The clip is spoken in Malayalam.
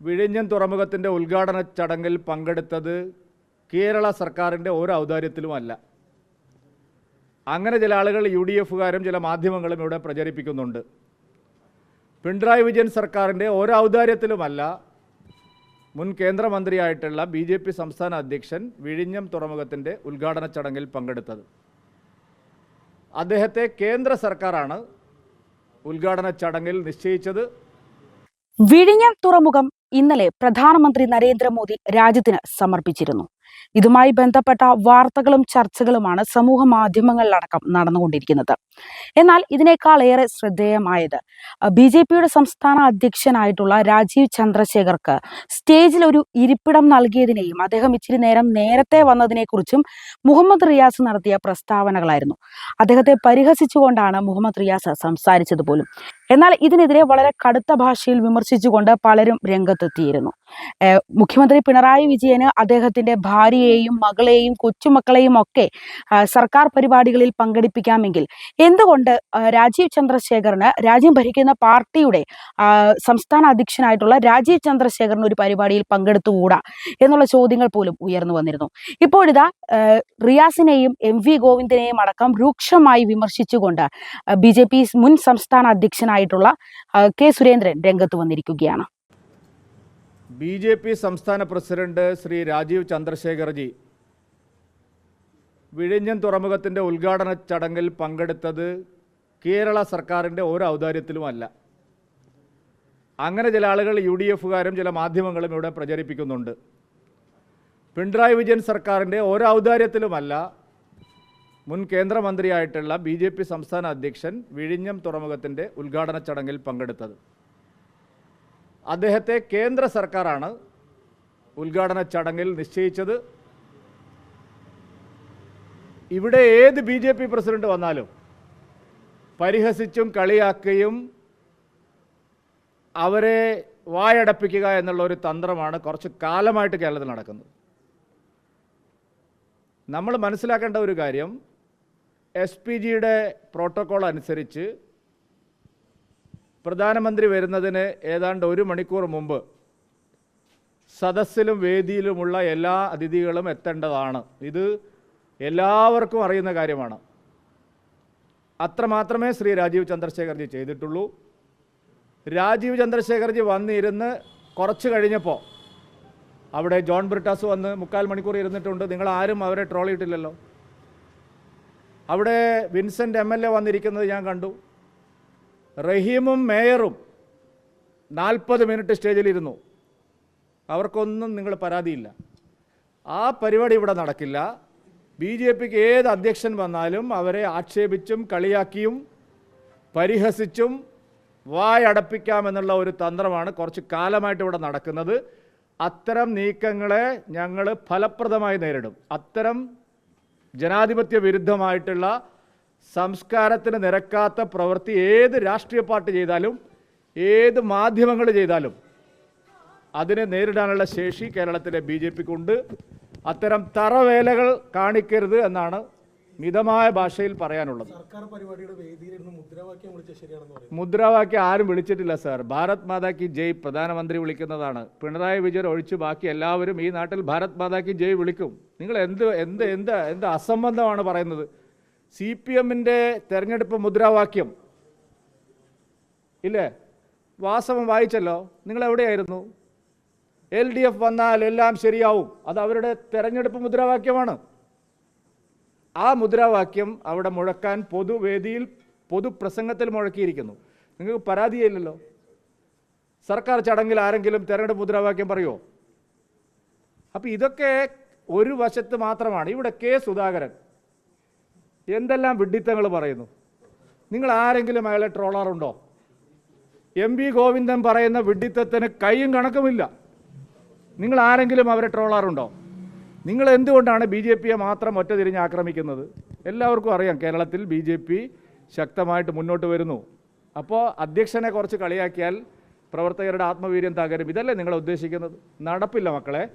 വിഴിഞ്ഞം തുറമുഖത്തിന്റെ ഉദ്ഘാടന ചടങ്ങിൽ പങ്കെടുത്തത് കേരള സർക്കാരിന്റെ ഒരു ഔദാര്യത്തിലുമല്ല. അങ്ങനെ ചില ആളുകൾ യു ഡി എഫുകാരും ചില മാധ്യമങ്ങളും ഇവിടെ പ്രചരിപ്പിക്കുന്നുണ്ട്. പിണറായി വിജയൻ സർക്കാരിന്റെ ഒരു ഔദാര്യത്തിലുമല്ല മുൻ കേന്ദ്രമന്ത്രിയായിട്ടുള്ള ബി ജെ പി സംസ്ഥാന അധ്യക്ഷൻ വിഴിഞ്ഞം തുറമുഖത്തിന്റെ ഉദ്ഘാടന ചടങ്ങിൽ പങ്കെടുത്തത്. അദ്ദേഹത്തെ കേന്ദ്ര സർക്കാരാണ് ഉദ്ഘാടന ചടങ്ങിൽ നിശ്ചയിച്ചത്. വിഴിഞ്ഞം തുറമുഖം ഇന്നലെ പ്രധാനമന്ത്രി നരേന്ദ്രമോദി രാജ്യത്തിന് സമർപ്പിച്ചിരുന്നു. ഇതുമായി ബന്ധപ്പെട്ട വാർത്തകളും ചർച്ചകളുമാണ് സമൂഹ മാധ്യമങ്ങളിലടക്കം നടന്നുകൊണ്ടിരിക്കുന്നത്. എന്നാൽ ഇതിനേക്കാൾ ഏറെ ശ്രദ്ധേയമായത് ബി ജെ പിയുടെ സംസ്ഥാന അധ്യക്ഷനായിട്ടുള്ള രാജീവ് ചന്ദ്രശേഖർക്ക് സ്റ്റേജിൽ ഒരു ഇരിപ്പിടം നൽകിയതിനെയും അദ്ദേഹം ഇച്ചിരി നേരം നേരത്തെ വന്നതിനെക്കുറിച്ചും മുഹമ്മദ് റിയാസ് നടത്തിയ പ്രസ്താവനകളായിരുന്നു. അദ്ദേഹത്തെ പരിഹസിച്ചുകൊണ്ടാണ് മുഹമ്മദ് റിയാസ് സംസാരിച്ചത് പോലും എന്നാൽ ഇതിനെതിരെ വളരെ കടുത്ത ഭാഷയിൽ വിമർശിച്ചുകൊണ്ട് പലരും രംഗത്തെത്തിയിരുന്നു. മുഖ്യമന്ത്രി പിണറായി വിജയന് അദ്ദേഹത്തിന്റെ ഭാര്യയെയും മകളെയും കൊച്ചുമക്കളെയും ഒക്കെ സർക്കാർ പരിപാടികളിൽ പങ്കെടുപ്പിക്കാമെങ്കിൽ എന്തുകൊണ്ട് രാജീവ് ചന്ദ്രശേഖറിന് രാജ്യം ഭരിക്കുന്ന പാർട്ടിയുടെ സംസ്ഥാന അധ്യക്ഷനായിട്ടുള്ള രാജീവ് ചന്ദ്രശേഖറിന് ഒരു പരിപാടിയിൽ പങ്കെടുത്തുകൂടാ എന്നുള്ള ചോദ്യങ്ങൾ പോലും ഉയർന്നു വന്നിരുന്നു. ഇപ്പോഴിതാ റിയാസിനെയും എം വി ഗോവിന്ദനെയും അടക്കം രൂക്ഷമായി വിമർശിച്ചുകൊണ്ട് ബി മുൻ സംസ്ഥാന അധ്യക്ഷനായിട്ടുള്ള ആ, കെ സുരേന്ദ്രൻ രംഗത്ത് വന്നിരിക്കുകയാണ്. ബി ജെ പി സംസ്ഥാന പ്രസിഡന്റ് ശ്രീ രാജീവ് ചന്ദ്രശേഖർജി വിഴിഞ്ഞം തുറമുഖത്തിന്റെ ഉദ്ഘാടന ചടങ്ങിൽ പങ്കെടുത്തത് കേരള സർക്കാരിന്റെ ഒരു ഔദാര്യത്തിലുമല്ല. അങ്ങനെ ചില ആളുകൾ യു ഡി എഫുകാരും ചില മാധ്യമങ്ങളും ഇവിടെ പ്രചരിപ്പിക്കുന്നുണ്ട്. പിണറായി വിജയൻ സർക്കാരിന്റെ ഒരു ഔദാര്യത്തിലുമല്ല മുൻ കേന്ദ്രമന്ത്രിയായിട്ടുള്ള ബി ജെ പി സംസ്ഥാന അധ്യക്ഷൻ വിഴിഞ്ഞം തുറമുഖത്തിന്റെ ഉദ്ഘാടന ചടങ്ങിൽ പങ്കെടുത്തത്. അദ്ദേഹത്തെ കേന്ദ്ര സർക്കാരാണ് ഉദ്ഘാടന ചടങ്ങിൽ നിശ്ചയിച്ചത്. ഇവിടെ ഏത് ബി ജെ പി പ്രസിഡന്റ് വന്നാലും പരിഹസിച്ചും കളിയാക്കുകയും അവരെ വായടപ്പിക്കുക എന്നുള്ള ഒരു തന്ത്രമാണ് കുറച്ച് കാലമായിട്ട് കേരളത്തിൽ നടക്കുന്നത്. നമ്മൾ മനസ്സിലാക്കേണ്ട ഒരു കാര്യം എസ് പി ജിയുടെ പ്രോട്ടോക്കോൾ അനുസരിച്ച് പ്രധാനമന്ത്രി വരുന്നതിന് ഏതാണ്ട് ഒരു മണിക്കൂർ മുമ്പ് സദസ്സിലും വേദിയിലുമുള്ള എല്ലാ അതിഥികളും എത്തേണ്ടതാണ്. ഇത് എല്ലാവർക്കും അറിയുന്ന കാര്യമാണ്. അത്രമാത്രമേ ശ്രീ രാജീവ് ചന്ദ്രശേഖർജി ചെയ്തിട്ടുള്ളൂ. രാജീവ് ചന്ദ്രശേഖർജി വന്നിരുന്ന് കുറച്ച് കഴിഞ്ഞപ്പോൾ അവിടെ ജോൺ ബ്രിട്ടാസ് വന്ന് മുക്കാൽ മണിക്കൂർ ഇരുന്നിട്ടുണ്ട്. നിങ്ങൾ ആരും അവരെ ട്രോൾ ചെയ്തിട്ടില്ലല്ലോ. അവിടെ വിൻസെന്റ് എം എൽ എ വന്നിരിക്കുന്നത് ഞാൻ കണ്ടു. റഹീമും മേയറും നാൽപ്പത് മിനിറ്റ് സ്റ്റേജിലിരുന്നു. അവർക്കൊന്നും നിങ്ങൾ പരാതിയില്ല. ആ പരിപാടി ഇവിടെ നടക്കില്ല. ബി ജെ പിക്ക് ഏത് അധ്യക്ഷൻ വന്നാലും അവരെ ആക്ഷേപിച്ചും കളിയാക്കിയും പരിഹസിച്ചും വായടപ്പിക്കാമെന്നുള്ള ഒരു തന്ത്രമാണ് കുറച്ച് കാലമായിട്ട് ഇവിടെ നടക്കുന്നത്. അത്തരം നീക്കങ്ങളെ ഞങ്ങൾ ഫലപ്രദമായി നേരിടും. അത്തരം ജനാധിപത്യ വിരുദ്ധമായിട്ടുള്ള സംസ്കാരത്തിന് നിരക്കാത്ത പ്രവൃത്തി ഏത് രാഷ്ട്രീയ പാർട്ടി ചെയ്താലും ഏത് മാധ്യമങ്ങൾ ചെയ്താലും അതിനെ നേരിടാനുള്ള ശേഷി കേരളത്തിലെ ബി ജെ പിക്കുണ്ട് അത്തരം തറവേലകൾ കാണിക്കരുത് എന്നാണ് മിതമായ ഭാഷയിൽ പറയാനുള്ളത്. മുദ്രാവാക്യം ആരും വിളിച്ചിട്ടില്ല സാർ. ഭാരത് മാതാ കി ജയ് പ്രധാനമന്ത്രി വിളിക്കുന്നതാണ്. പിണറായി വിജയൻ ഒഴിച്ച് ബാക്കി എല്ലാവരും ഈ നാട്ടിൽ ഭാരത് മാതാ കി ജയ് വിളിക്കും. നിങ്ങൾ എന്ത് എന്ത് എന്ത് എന്ത് അസംബന്ധമാണ് പറയുന്നത്? സി പി എമ്മിന്റെ തെരഞ്ഞെടുപ്പ് മുദ്രാവാക്യം. ഇല്ലേ? വാസവം വായിച്ചല്ലോ? നിങ്ങൾ എവിടെയായിരുന്നു? എൽ ഡി എഫ് വന്നാൽ എല്ലാം ശരിയാവും. അത് അവരുടെ തെരഞ്ഞെടുപ്പ് മുദ്രാവാക്യമാണ്. ആ മുദ്രാവാക്യം അവിടെ മുഴക്കാൻ പൊതുവേദിയിൽ പൊതുപ്രസംഗത്തിൽ മുഴക്കിയിരിക്കുന്നു. നിങ്ങൾക്ക് പരാതിയില്ലല്ലോ? സർക്കാർ ചടങ്ങിൽ ആരെങ്കിലും തെരഞ്ഞെടുപ്പ് മുദ്രാവാക്യം പറയുമോ അപ്പോൾ ഇതൊക്കെ ഒരു വശത്ത് മാത്രമാണ്. ഇവിടെ കെ സുധാകരൻ എന്തെല്ലാം വിഡ്ഢിത്തങ്ങൾ പറയുന്നു? നിങ്ങൾ ആരെങ്കിലും അയാളെ ട്രോളാറുണ്ടോ? എം വി ഗോവിന്ദൻ പറയുന്ന വിഡ്ഢിത്തത്തിന് കൈയും കണക്കുമില്ല. നിങ്ങൾ ആരെങ്കിലും അവരെ ട്രോളാറുണ്ടോ? നിങ്ങൾ എന്തുകൊണ്ടാണ് ബി ജെ പിയെ മാത്രം ഒറ്റ തിരിഞ്ഞ് ആക്രമിക്കുന്നത്? എല്ലാവർക്കും അറിയാം കേരളത്തിൽ ബി ജെ പി ശക്തമായിട്ട് മുന്നോട്ട് വരുന്നു. അപ്പോൾ അധ്യക്ഷനെ കുറച്ച് കളിയാക്കിയാൽ പ്രവർത്തകരുടെ ആത്മവീര്യം തകരും. ഇതല്ലേ നിങ്ങൾ ഉദ്ദേശിക്കുന്നത്? നടപ്പില്ല മക്കളെ.